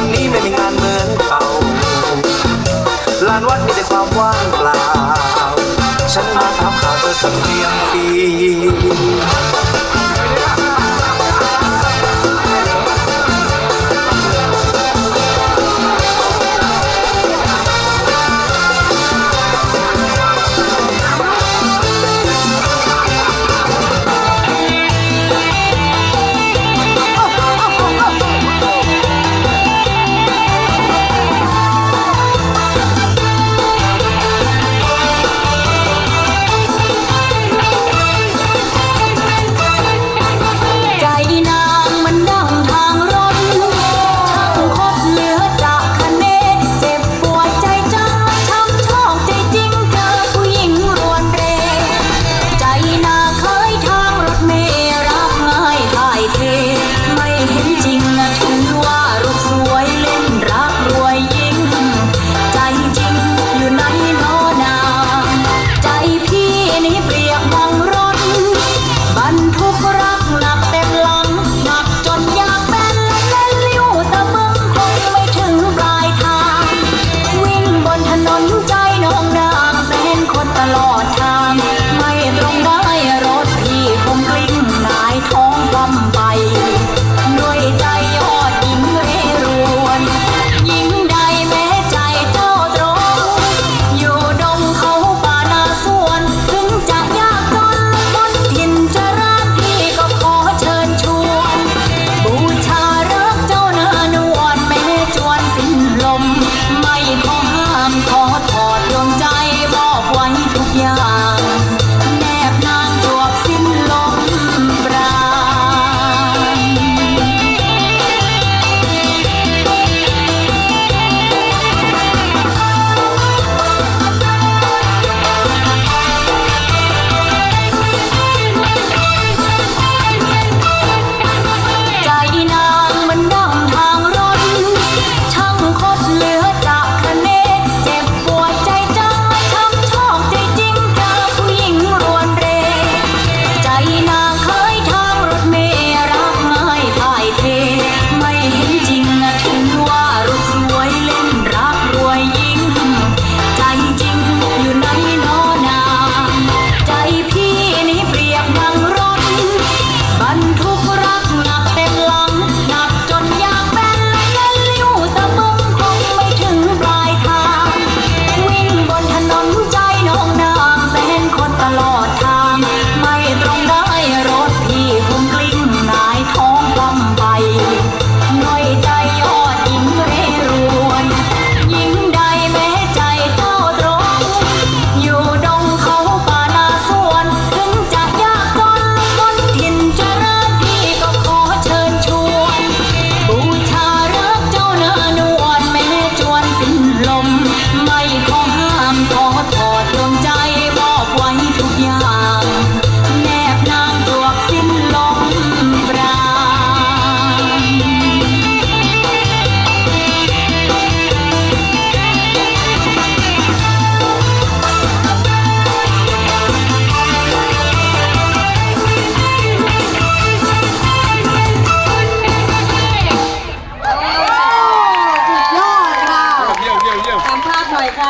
วันนี้ไม่มีงานเหมือนเก่าลานวัดมีแต่ความว่างเปล่า ฉันมาทำข่าวเพื่อสักเพียงฟรี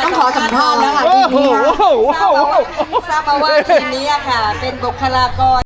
ต้องขอสัมภาษณ์แล้วค่ะทีมนี้ทราบมาว่าทีนี้ค่ะ เป็นบุคลากร